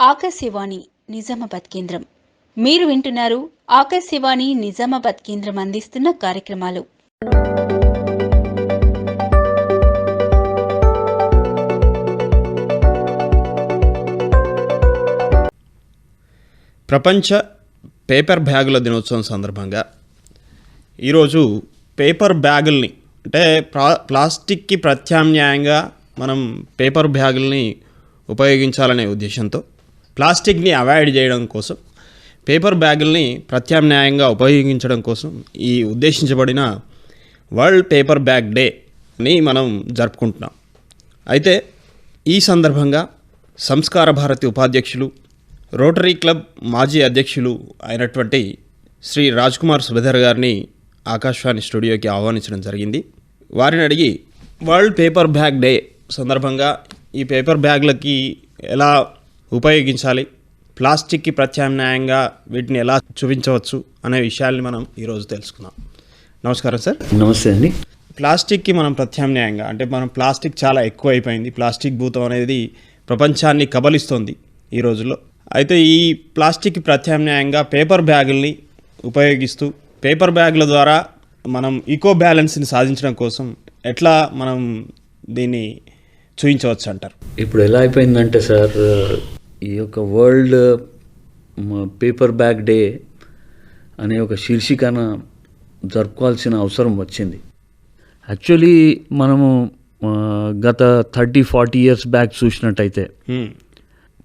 ఆకాశవాణి నిజామాబాద్ కేంద్రం. మీరు వింటున్నారు ఆకాశవాణి నిజామాబాద్ కేంద్రం అందిస్తున్న కార్యక్రమాలు. ప్రపంచ పేపర్ బ్యాగుల దినోత్సవం సందర్భంగా ఈరోజు పేపర్ బ్యాగుల్ని అంటే ప్లా ప్లాస్టిక్కి ప్రత్యామ్నాయంగా మనం పేపర్ బ్యాగుల్ని ఉపయోగించాలనే ఉద్దేశంతో ప్లాస్టిక్ని అవాయిడ్ చేయడం కోసం పేపర్ బ్యాగుల్ని ప్రత్యామ్నాయంగా ఉపయోగించడం కోసం ఈ ఉద్దేశించబడిన వరల్డ్ పేపర్ బ్యాగ్ డే అని మనం జరుపుకుంటున్నాం. అయితే ఈ సందర్భంగా సంస్కార భారతి ఉపాధ్యక్షులు రోటరీ క్లబ్ మాజీ అధ్యక్షులు అయినటువంటి శ్రీ రాజ్ కుమార్ సుబేదర్ గారిని ఆకాశవాణి స్టూడియోకి ఆహ్వానించడం జరిగింది. వారిని అడిగి వరల్డ్ పేపర్ బ్యాగ్ డే సందర్భంగా ఈ పేపర్ బ్యాగ్లకి ఎలా ఉపయోగించాలి. ప్లాస్టిక్కి ప్రత్యామ్నాయంగా వీటిని ఎలా చూపించవచ్చు అనే విషయాల్ని మనం ఈరోజు తెలుసుకుందాం. నమస్కారం సార్. నమస్తే అండి. ప్లాస్టిక్కి మనం ప్రత్యామ్నాయంగా అంటే మనం ప్లాస్టిక్ చాలా ఎక్కువ అయిపోయింది ప్లాస్టిక్ భూతం అనేది ప్రపంచాన్ని కబలిస్తోంది ఈ రోజుల్లో. అయితే ఈ ప్లాస్టిక్ ప్రత్యామ్నాయంగా పేపర్ బ్యాగుల్ని ఉపయోగిస్తూ పేపర్ బ్యాగుల ద్వారా మనం ఈకో బ్యాలెన్స్ని సాధించడం కోసం ఎట్లా మనం దీన్ని చూపించవచ్చు అంటారు? ఇప్పుడు ఎలా అయిపోయిందంటే సార్ ఈ యొక్క వరల్డ్ పేపర్ బ్యాగ్ డే అనే ఒక శీర్షికన జరుపుకోవాల్సిన అవసరం వచ్చింది యాక్చువల్లీ మనము గత థర్టీ ఫార్టీ ఇయర్స్ బ్యాక్ చూసినట్టయితే.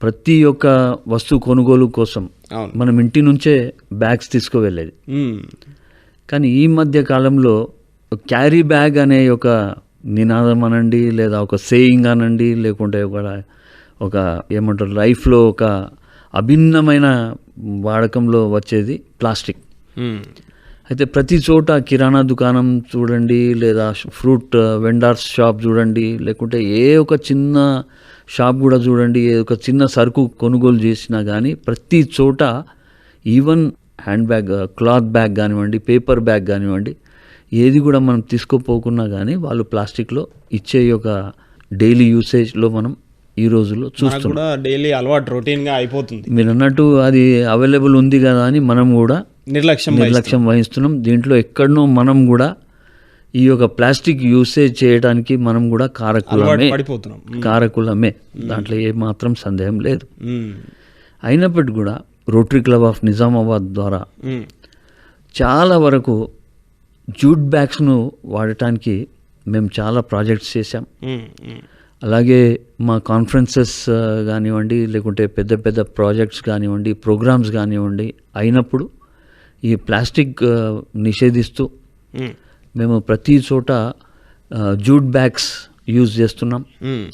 ప్రతి ఒక్క వస్తువు కొనుగోలు కోసం మనం ఇంటి నుంచే బ్యాగ్స్ తీసుకువెళ్ళేది. కానీ ఈ మధ్య కాలంలో క్యారీ బ్యాగ్ అనే ఒక నినాదం అనండి లేదా ఒక సేయింగ్ అనండి లేకుంటే ఒక ఒక ఏమంటారు లైఫ్లో ఒక అభిన్నమైన వాడకంలో వచ్చేది ప్లాస్టిక్. అయితే ప్రతి చోట కిరాణా దుకాణం చూడండి లేదా ఫ్రూట్ వెండర్స్ షాప్ చూడండి లేకుంటే ఏ ఒక చిన్న షాప్ కూడా చూడండి ఏ ఒక చిన్న సరుకు కొనుగోలు చేసినా కానీ ప్రతి చోట even hand bag cloth bag కానివ్వండి పేపర్ బ్యాగ్ కానివ్వండి ఏది కూడా మనం తీసుకోపోకున్నా కానీ వాళ్ళు ప్లాస్టిక్లో ఇచ్చే ఒక డైలీ యూసేజ్లో మనం ఈ రోజుల్లో చూస్తున్నాం. కూడా డైలీ అలవాటు రొటీన్గా అయిపోతుంది. మీరు అన్నట్టు అది అవైలబుల్ ఉంది కదా అని మనం కూడా నిర్లక్ష్యం నిర్లక్ష్యం వహిస్తున్నాం. దీంట్లో ఎక్కడనో మనం కూడా ఈ యొక్క ప్లాస్టిక్ యూసేజ్ చేయడానికి మనం కూడా కారకులమే. కారకులమే. దాంట్లో ఏ మాత్రం సందేహం లేదు. అయినప్పటికీ కూడా రోటరీ క్లబ్ ఆఫ్ నిజామాబాద్ ద్వారా. చాలా వరకు జూట్ బ్యాగ్స్ను వాడటానికి మేము చాలా ప్రాజెక్ట్స్. హ్మ్. అలాగే మా కాన్ఫరెన్సెస్ ఆ, కానివ్వండి లేకుంటే పెద్ద పెద్ద ప్రాజెక్ట్స్ కానివ్వండి ప్రోగ్రామ్స్ కానివ్వండి అయినప్పుడు ఈ ప్లాస్టిక్ ఆ, నిషేధిస్తూ హ్మ్. మేము ప్రతి చోట జూట్ బ్యాగ్స్ యూజ్ చేస్తున్నాం హ్మ్.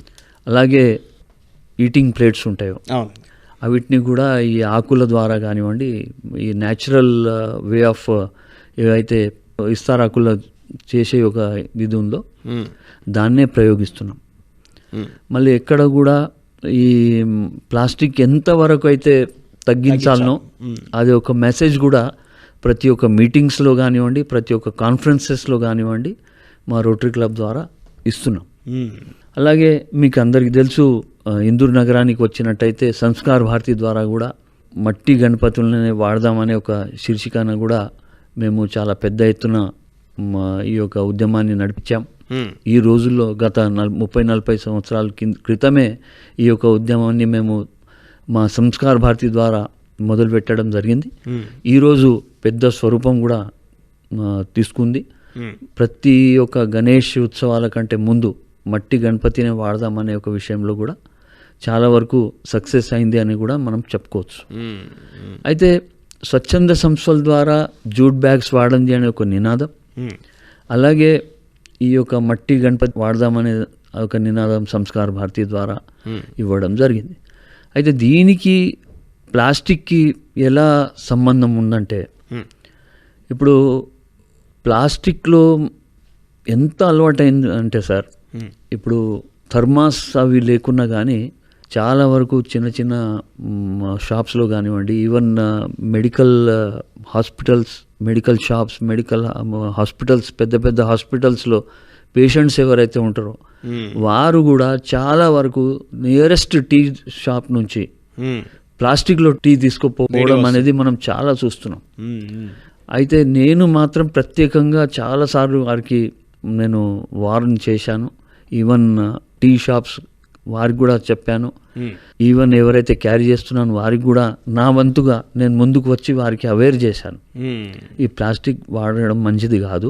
అలాగే ఈటింగ్ ప్లేట్స్ ఉంటాయో అవును వీటిని కూడా ఈ ఆకుల ద్వారా కానివ్వండి ఈ న్యాచురల్ వే ఆఫ్ ఏవైతే ఇస్తారాకుల చేసే ఒక ఇది ఉందో హ్మ్. దాన్నే ప్రయోగిస్తున్నాం. మళ్ళీ ఎక్కడ కూడా ఈ ప్లాస్టిక్ ఎంతవరకు అయితే తగ్గించాలనో అది ఒక మెసేజ్ కూడా ప్రతి ఒక్క మీటింగ్స్లో కానివ్వండి ప్రతి ఒక్క కాన్ఫరెన్సెస్లో కానివ్వండి మా రోటరీ క్లబ్ ద్వారా ఇస్తున్నాం. అలాగే మీకు అందరికీ తెలుసు ఇందూరు నగరానికి వచ్చినట్టయితే సంస్కార్ భారతి ద్వారా కూడా మట్టి గణపతులనే వాడదామనే ఒక శీర్షికన కూడా మేము చాలా పెద్ద ఎత్తున ఈ యొక్క ఉద్యమాన్ని నడిపించాం. ఈ రోజుల్లో గత నల్ ముప్పై నలభై సంవత్సరాల కింద క్రితమే ఈ యొక్క ఉద్యమాన్ని మేము మా సంస్కార భారతి ద్వారా మొదలుపెట్టడం జరిగింది. ఈరోజు పెద్ద స్వరూపం కూడా తీసుకుంది. ప్రతి ఒక్క గణేష్ ఉత్సవాల కంటే ముందు మట్టి గణపతిని వాడదామనే ఒక విషయంలో కూడా చాలా వరకు సక్సెస్ అయింది అని కూడా మనం చెప్పుకోవచ్చు. అయితే స్వచ్ఛంద సంస్థల ద్వారా జూట్ బ్యాగ్స్ వాడండి అనే ఒక నినాదం. అలాగే ఈ యొక్క మట్టి గణపతి వాడదామనే ఒక నినాదం సంస్కార భారతి ద్వారా Hmm. ఇవ్వడం జరిగింది అయితే దీనికి ప్లాస్టిక్కి ఎలా సంబంధం ఉందంటే హ్మ్. ఇప్పుడు ప్లాస్టిక్లో ఎంత అలవాటైంది అంటే సార్ హ్మ్. ఇప్పుడు థర్మాస్ అవి లేకున్నా కానీ చాలా వరకు చిన్న చిన్న షాప్స్లో కానివ్వండి even medical hospitals medical shops medical hospitals పెద్ద పెద్ద హాస్పిటల్స్లో పేషెంట్స్ ఎవరైతే ఉంటారో. వారు కూడా చాలా వరకు నియరెస్ట్ టీ షాప్ నుంచి. ప్లాస్టిక్లో టీ తీసుకుపోవడం అనేది మనం చాలా చూస్తున్నాం. అయితే నేను మాత్రం ప్రత్యేకంగా చాలాసార్లు వారికి నేను వార్న్ చేశాను ఈవెన్ టీ షాప్స్ వారికి కూడా చెప్పాను. ఈవెన్ ఎవరైతే క్యారీ చేస్తున్నానో వారికి కూడా నా వంతుగా నేను ముందుకు వచ్చి వారికి అవేర్ చేశాను. ఈ ప్లాస్టిక్ వాడడం మంచిది కాదు.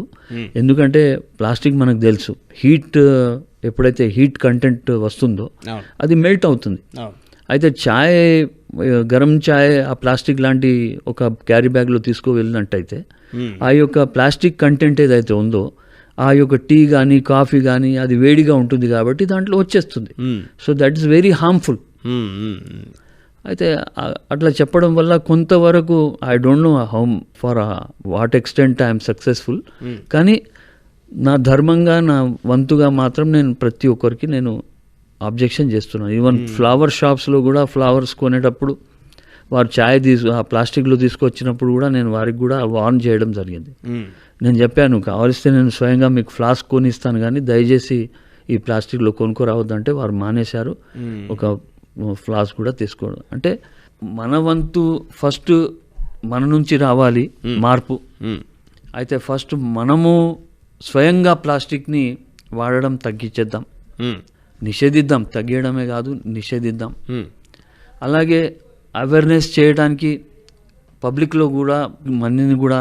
ఎందుకంటే ప్లాస్టిక్ మనకు తెలుసు హీట్ ఎప్పుడైతే హీట్ కంటెంట్ వస్తుందో అది మెల్ట్ అవుతుంది అయితే ఛాయ్ ఆ, గరం ఛాయ్ ఆ ప్లాస్టిక్ లాంటి ఒక క్యారీ బ్యాగ్లో తీసుకు వెళ్ళినట్టయితే మ్మ్. ఆ యొక్క ప్లాస్టిక్ కంటెంట్ ఏదైతే ఉందో ఆ యొక్క టీ కానీ కాఫీ కానీ అది వేడిగా ఉంటుంది కాబట్టి దాంట్లో వచ్చేస్తుంది. So that is very harmful. అయితే అట్లా చెప్పడం వల్ల కొంతవరకు I don't know how for what extent I'm successful కానీ నా ధర్మంగా నా వంతుగా మాత్రం నేను ప్రతి ఒక్కరికి నేను అబ్జెక్షన్ చేస్తున్నాను ఈవెన్ ఫ్లవర్ షాప్స్లో కూడా ఫ్లవర్స్ కొనేటప్పుడు వారు ఛాయ్ తీసు ఆ ప్లాస్టిక్లో తీసుకొచ్చినప్పుడు కూడా నేను వారికి కూడా వార్న్ చేయడం జరిగింది. మ్మ్. నేను చెప్పాను కావలిస్తే నేను స్వయంగా మీకు ఫ్లాస్క్ కొనిస్తాను కానీ దయచేసి ఈ ప్లాస్టిక్లో కొనుక్కోరావద్దంటే వారు మానేశారు. ఒక ఫ్లాస్క్ కూడా తీసుకోవడం అంటే మన వంతు ఫస్ట్ మన నుంచి రావాలి మార్పు. అయితే ఫస్ట్ మనము స్వయంగా ప్లాస్టిక్ని వాడడం తగ్గించేద్దాం. నిషేధిద్దాం తగ్గించడమే కాదు నిషేధిద్దాం. అలాగే అవేర్నెస్ చేయడానికి పబ్లిక్లో కూడా మందిని కూడా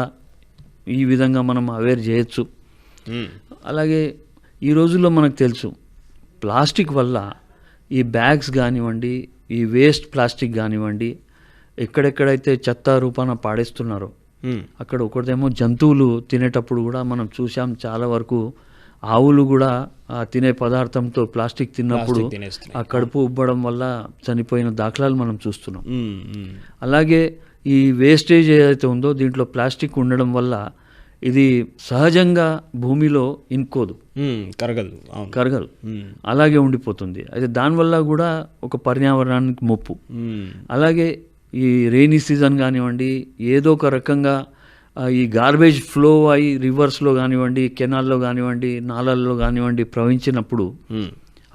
ఈ విధంగా మనం అవేర్ చేయొచ్చు మ్మ్. అలాగే ఈ రోజుల్లో మనకు తెలుసు ప్లాస్టిక్ వల్ల ఈ బ్యాగ్స్ కానివ్వండి ఈ వేస్ట్ ప్లాస్టిక్ కానివ్వండి ఎక్కడెక్కడైతే చెత్త రూపాన పాడేస్తున్నారో మ్మ్. అక్కడ ఒకటిదేమో జంతువులు తినేటప్పుడు కూడా మనం చూసాం చాలా వరకు ఆవులు కూడా ఆ తినే పదార్థంతో ప్లాస్టిక్ తిన్నప్పుడు. ఆ కడుపు ఉబ్బడం వల్ల చనిపోయిన దాఖలాలు మనం చూస్తున్నాం. మ్మ్. అలాగే ఈ వేస్టేజ్ ఏదైతే ఉందో దీంట్లో ప్లాస్టిక్ ఉండడం వల్ల ఇది సహజంగా భూమిలో ఇంకోదు. కరగదు కరగదు. అలాగే ఉండిపోతుంది అయితే దానివల్ల కూడా ఒక పర్యావరణానికి ముప్పు. అలాగే ఈ రెయినీ సీజన్ కానివ్వండి ఏదో ఒక రకంగా ఈ గార్బేజ్ ఫ్లో అయ్యి రివర్స్లో కానివ్వండి కెనాల్లో కానివ్వండి నాలల్లో కానివ్వండి ప్రవహించినప్పుడు.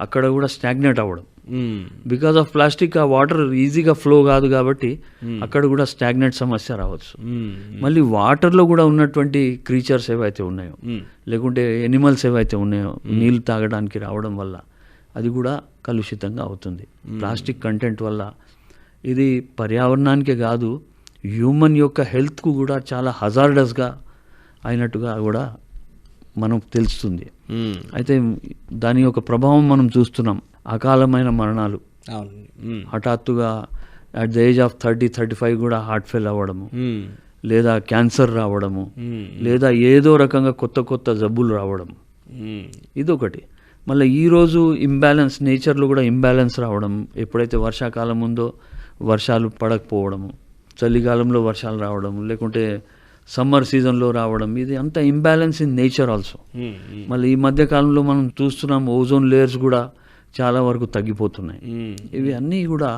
అక్కడ కూడా స్టాగ్నేట్ అవ్వడం బికాజ్ బికాస్ ఆఫ్ ప్లాస్టిక్ ఆ వాటర్ ఈజీగా ఫ్లో కాదు కాబట్టి అక్కడ కూడా స్టాగ్నెట్ సమస్య రావచ్చు. మళ్ళీ వాటర్లో కూడా ఉన్నటువంటి క్రీచర్స్ ఏవైతే ఉన్నాయో లేకుంటే ఎనిమల్స్ ఏవైతే ఉన్నాయో నీళ్ళు తాగడానికి రావడం వల్ల అది కూడా కలుషితంగా అవుతుంది. ప్లాస్టిక్ కంటెంట్ వల్ల ఇది పర్యావరణానికే కాదు హ్యూమన్ యొక్క హెల్త్కు కూడా చాలా హజార్డస్గా అయినట్టుగా కూడా మనకు తెలుస్తుంది. అయితే దాని యొక్క ప్రభావం మనం చూస్తున్నాం. అకాలమైన మరణాలు. హఠాత్తుగా at the age of thirty thirty five కూడా హార్ట్ ఫెయిల్ అవ్వడము. లేదా క్యాన్సర్ రావడము. లేదా ఏదో రకంగా కొత్త కొత్త జబ్బులు రావడం. ఇదొకటి. మళ్ళీ ఈరోజు ఇంబ్యాలెన్స్ నేచర్లో కూడా ఇంబ్యాలెన్స్ రావడం. ఎప్పుడైతే వర్షాకాలం ఉందో వర్షాలు పడకపోవడము. చలికాలంలో వర్షాలు రావడం లేకుంటే సమ్మర్ సీజన్లో రావడం ఇది అంత ఇంబ్యాలెన్స్ ఇన్ నేచర్ ఆల్సో. మళ్ళీ ఈ మధ్య కాలంలో మనం చూస్తున్నాం ఓజోన్ లేయర్స్ కూడా చాలా వరకు తగ్గిపోతున్నాయి మ్మ్. ఇవి అన్నీ కూడా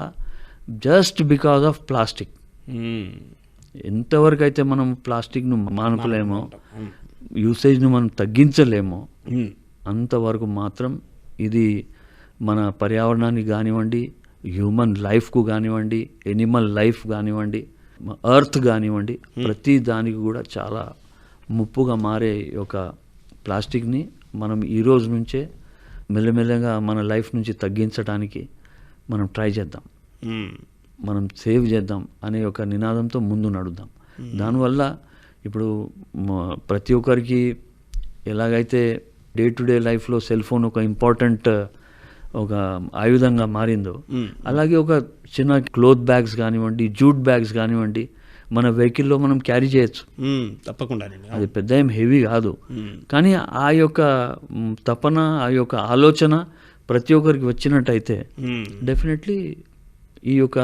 జస్ట్ బికాజ్ ఆఫ్ ప్లాస్టిక్. ఎంతవరకు అయితే మనం ప్లాస్టిక్ను మానుకోలేమో. యూసేజ్ను మనం తగ్గించలేమో మ్మ్. అంతవరకు మాత్రం ఇది మన పర్యావరణానికి కానివ్వండి హ్యూమన్ లైఫ్కు కానివ్వండి ఎనిమల్ లైఫ్ కానివ్వండి ఎర్త్ కానివ్వండి ప్రతి దానికి కూడా చాలా ముప్పుగా మారే ఒక ప్లాస్టిక్ని మనం ఈ రోజు నుంచే మెల్లమెల్లగా మన లైఫ్ నుంచి తగ్గించడానికి మనం ట్రై చేద్దాం. మ్మ్. మనం సేవ్ చేద్దాం అనే ఒక నినాదంతో ముందు నడుద్దాం. దానివల్ల ఇప్పుడు ప్రతి ఒక్కరికి ఎలాగైతే డే టు డే లైఫ్లో సెల్ ఫోన్ ఒక ఇంపార్టెంట్ ఒక ఆయుధంగా మారిందో. అలాగే ఒక చిన్న క్లోత్ బ్యాగ్స్ కానివ్వండి జూట్ బ్యాగ్స్ కానివ్వండి మన వెహికల్లో మనం క్యారీ చేయొచ్చు మ్మ్. తప్పకుండానండి అది పెద్ద ఏం హెవీ కాదు. కానీ ఆ యొక్క తపన ఆ యొక్క ఆలోచన ప్రతి ఒక్కరికి వచ్చినట్టయితే. డెఫినెట్లీ ఈ యొక్క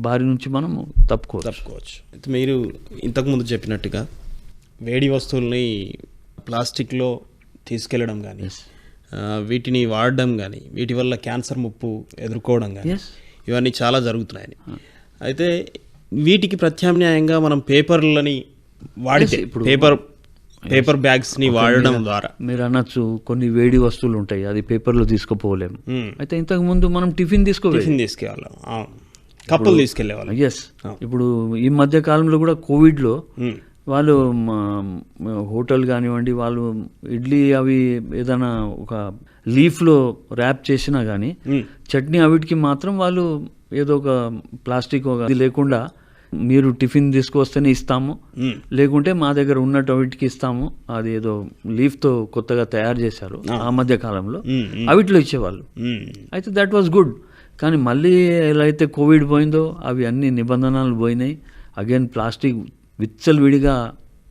బారి నుంచి మనము తప్పుకోవచ్చు తప్పుకోవచ్చు మీరు ఇంతకుముందు చెప్పినట్టుగా వేడి వస్తువుల్ని ప్లాస్టిక్లో తీసుకెళ్ళడం కానీ వీటిని వాడడం కానీ వీటి వల్ల క్యాన్సర్ ముప్పు ఎదుర్కోవడం కానీ. ఇవన్నీ చాలా జరుగుతున్నాయని. అయితే వీటికి ప్రత్యామ్నాయంగా మనం పేపర్లని వాడితే పేపర్ పేపర్ బ్యాగ్స్ని వాడడం ద్వారా. మీరు అనొచ్చు కొన్ని వేడి వస్తువులు ఉంటాయి అది పేపర్లో తీసుకుపోలేము. మ్మ్. అయితే ఇంతకు ముందు మనం టిఫిన్ తీసుకోవాలి టిఫిన్ తీసుకెళ్ళాం కప్పులు తీసుకెళ్ళేవాళ్ళు ఎస్ ఇప్పుడు ఈ మధ్య కాలంలో కూడా కోవిడ్లో ఉమ్, వాళ్ళు హోటల్ కానివ్వండి వాళ్ళు ఇడ్లీ అవి ఏదైనా ఒక లీఫ్లో ర్యాప్ చేసినా కానీ చట్నీ అవిటికి మాత్రం వాళ్ళు ఏదో ఒక ప్లాస్టిక్ లేకుండా మీరు టిఫిన్ తీసుకొస్తేనే ఇస్తాము. లేకుంటే మా దగ్గర ఉన్నట్టు అవిటికి ఇస్తాము. అది ఏదో లీఫ్తో కొత్తగా తయారు చేశారు ఆ. మధ్య కాలంలో. అవిట్లో ఇచ్చేవాళ్ళు. అయితే దట్ వాజ్ గుడ్. కానీ మళ్ళీ ఎలా అయితే కోవిడ్ పోయిందో అవి అన్ని నిబంధనలు పోయినాయి. అగైన్ ప్లాస్టిక్ విచ్చలవిడిగా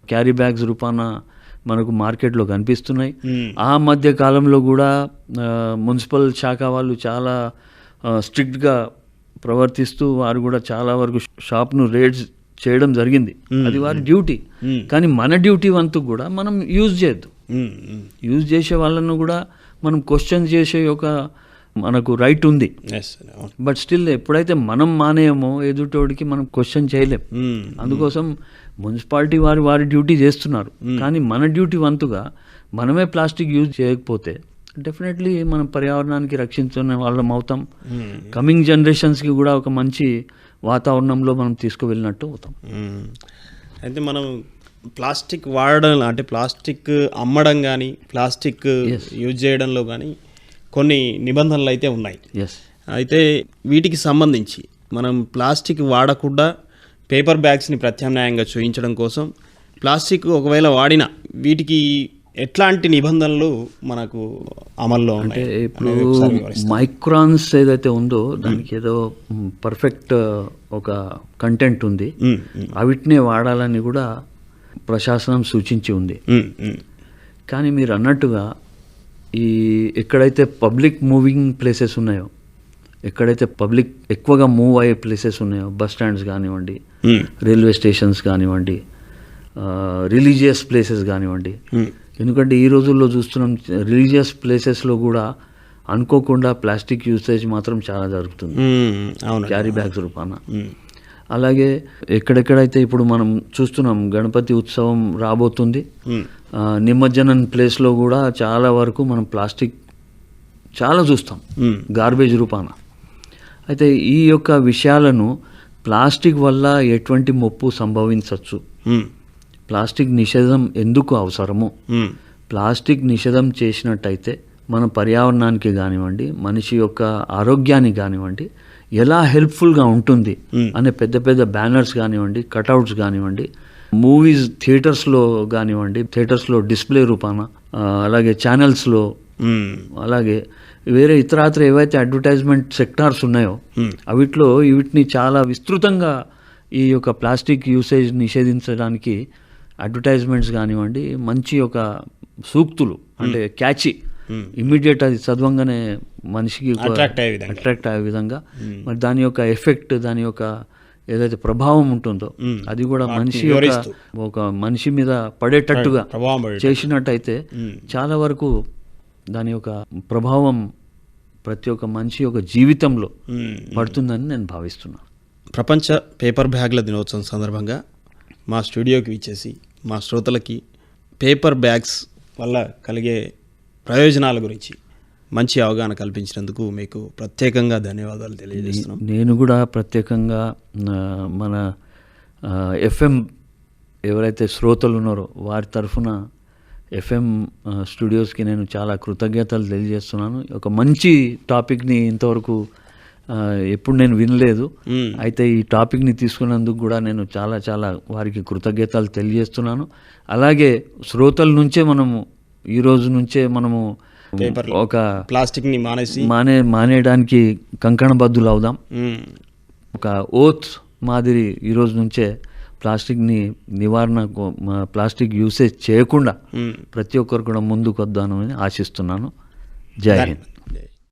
క్యారీ బ్యాగ్స్ రూపాన మనకు మార్కెట్లో కనిపిస్తున్నాయి. ఆ మధ్య కాలంలో కూడా మున్సిపల్ శాఖ వాళ్ళు చాలా స్ట్రిక్ట్గా ప్రవర్తిస్తూ వారు కూడా చాలా వరకు షాప్ను రేట్స్ చేయడం జరిగింది. అది వారి డ్యూటీ. కానీ మన డ్యూటీ వంతు కూడా మనం యూజ్ చేయొద్దు. యూజ్ చేసే వాళ్ళను కూడా మనం క్వశ్చన్ చేసే ఒక మనకు రైట్ ఉంది. బట్ స్టిల్ ఎప్పుడైతే మనం మానేయమో ఎదుటోడికి మనం క్వశ్చన్ చేయలేం. ఉమ్, అందుకోసం మున్సిపాలిటీ వారి వారి డ్యూటీ చేస్తున్నారు. కానీ మన డ్యూటీ వంతుగా మనమే ప్లాస్టిక్ యూజ్ చేయకపోతే డెఫినెట్లీ మనం పర్యావరణానికి రక్షించుకునే వాళ్ళం అవుతాం. కమింగ్ జనరేషన్స్కి కూడా ఒక మంచి వాతావరణంలో మనం తీసుకువెళ్ళినట్టు అవుతాం. అయితే మనం ప్లాస్టిక్ వాడడం అంటే ప్లాస్టిక్ అమ్మడం కానీ ప్లాస్టిక్ యూజ్ చేయడంలో కానీ కొన్ని నిబంధనలు అయితే ఉన్నాయి. ఎస్ అయితే వీటికి సంబంధించి మనం ప్లాస్టిక్ వాడకుండా పేపర్ బ్యాగ్స్ని ప్రత్యామ్నాయంగా చూయించడం కోసం ప్లాస్టిక్ ఒకవేళ వాడిన వీటికి ఎట్లాంటి నిబంధనలు మనకు అమల్లో ఉన్నాయి? ఇప్పుడు? మైక్రాన్స్ ఏదైతే ఉందో దానికి ఏదో పర్ఫెక్ట్ ఒక కంటెంట్ ఉంది. అవిటినే వాడాలని కూడా ప్రశాసనం సూచించి ఉంది. కానీ మీరు అన్నట్టుగా ఈ ఎక్కడైతే పబ్లిక్ మూవింగ్ ప్లేసెస్ ఉన్నాయో ఎక్కడైతే పబ్లిక్ ఎక్కువగా మూవ్ అయ్యే ప్లేసెస్ ఉన్నాయో బస్ స్టాండ్స్ కానివ్వండి ఉమ్, రైల్వే స్టేషన్స్ కానివ్వండి రిలీజియస్ ప్లేసెస్ కానివ్వండి. ఉమ్, ఎందుకంటే ఈ రోజుల్లో చూస్తున్నాం రిలీజియస్ ప్లేసెస్లో కూడా అనుకోకుండా ప్లాస్టిక్ యూసేజ్ మాత్రం చాలా జరుగుతుంది. క్యారీ బ్యాగ్స్ రూపాన. అలాగే ఎక్కడెక్కడైతే ఇప్పుడు మనం చూస్తున్నాం గణపతి ఉత్సవం రాబోతుంది. ఆ, నిమజ్జనం ప్లేస్లో కూడా చాలా వరకు మనం ప్లాస్టిక్ చాలా చూస్తాం. ఉమ్, గార్బేజ్ రూపాన. అయితే ఈ యొక్క విషయాలను ప్లాస్టిక్ వల్ల ఎటువంటి ముప్పు సంభవించవచ్చు ఉమ్, ప్లాస్టిక్ నిషేధం ఎందుకు అవసరము? ప్లాస్టిక్ నిషేధం చేసినట్టయితే మన పర్యావరణానికి కానివ్వండి మనిషి యొక్క ఆరోగ్యానికి కానివ్వండి ఎలా హెల్ప్ఫుల్గా ఉంటుంది Hmm. అనే పెద్ద పెద్ద బ్యానర్స్ కానివ్వండి కటౌట్స్ కానివ్వండి మూవీస్ థియేటర్స్లో కానివ్వండి థియేటర్స్లో డిస్ప్లే రూపాన అలాగే ఛానల్స్లో ఉమ్, అలాగే వేరే ఇతరాత్ర ఏవైతే అడ్వర్టైజ్మెంట్ సెక్టార్స్ ఉన్నాయో Hmm. అవిట్లో వీటిని చాలా విస్తృతంగా ఈ యొక్క ప్లాస్టిక్ యూసేజ్ నిషేధించడానికి అడ్వర్టైజ్మెంట్స్ కానివ్వండి మంచి ఒక సూక్తులు అంటే క్యాచి ఇమ్మీడియట్ అది చదవంగానే మనిషికి Attract అయ్యే విధంగా. అట్రాక్ట్ అయ్యే విధంగా మరి దాని యొక్క ఎఫెక్ట్ దాని యొక్క ఏదైతే ప్రభావం ఉంటుందో Hmm. అది కూడా మనిషి యొక్క. ఒక మనిషి మీద పడేటట్టుగా. చేసినట్టయితే Hmm. చాలా వరకు దాని యొక్క ప్రభావం ప్రతి ఒక్క మనిషి యొక్క జీవితంలో. పడుతుందని నేను భావిస్తున్నాను ప్రపంచ పేపర్ బ్యాగ్ల దినోత్సవం సందర్భంగా మా స్టూడియోకి ఇచ్చేసి మా శ్రోతలకి పేపర్ బ్యాగ్స్ వల్ల కలిగే ప్రయోజనాల గురించి మంచి అవగాహన కల్పించినందుకు మీకు ప్రత్యేకంగా ధన్యవాదాలు తెలియజేస్తున్నాం. నేను కూడా ప్రత్యేకంగా మన ఎఫ్ఎం ఎవరైతే శ్రోతలు ఉన్నారో వారి తరఫున ఎఫ్ఎం స్టూడియోస్కి నేను చాలా కృతజ్ఞతలు తెలియజేస్తున్నాను. ఒక మంచి టాపిక్ని ఇంతవరకు ఎప్పుడు నేను వినలేదు. అయితే ఈ టాపిక్ని తీసుకున్నందుకు కూడా నేను చాలా చాలా వారికి కృతజ్ఞతలు తెలియజేస్తున్నాను. అలాగే శ్రోతల నుంచే మనము ఈ రోజు నుంచే మనము ఒక ప్లాస్టిక్ని మానేసి మానే మానేయడానికి కంకణబద్దులు అవుదాం. ఉమ్, ఒక ఓత్ మాదిరి ఈ రోజు నుంచే ప్లాస్టిక్ని నివారణ ప్లాస్టిక్ యూసేజ్ చేయకుండా. ప్రతి ఒక్కరు కూడా ముందుకు వద్దాను అని ఆశిస్తున్నాను. జై హింద్.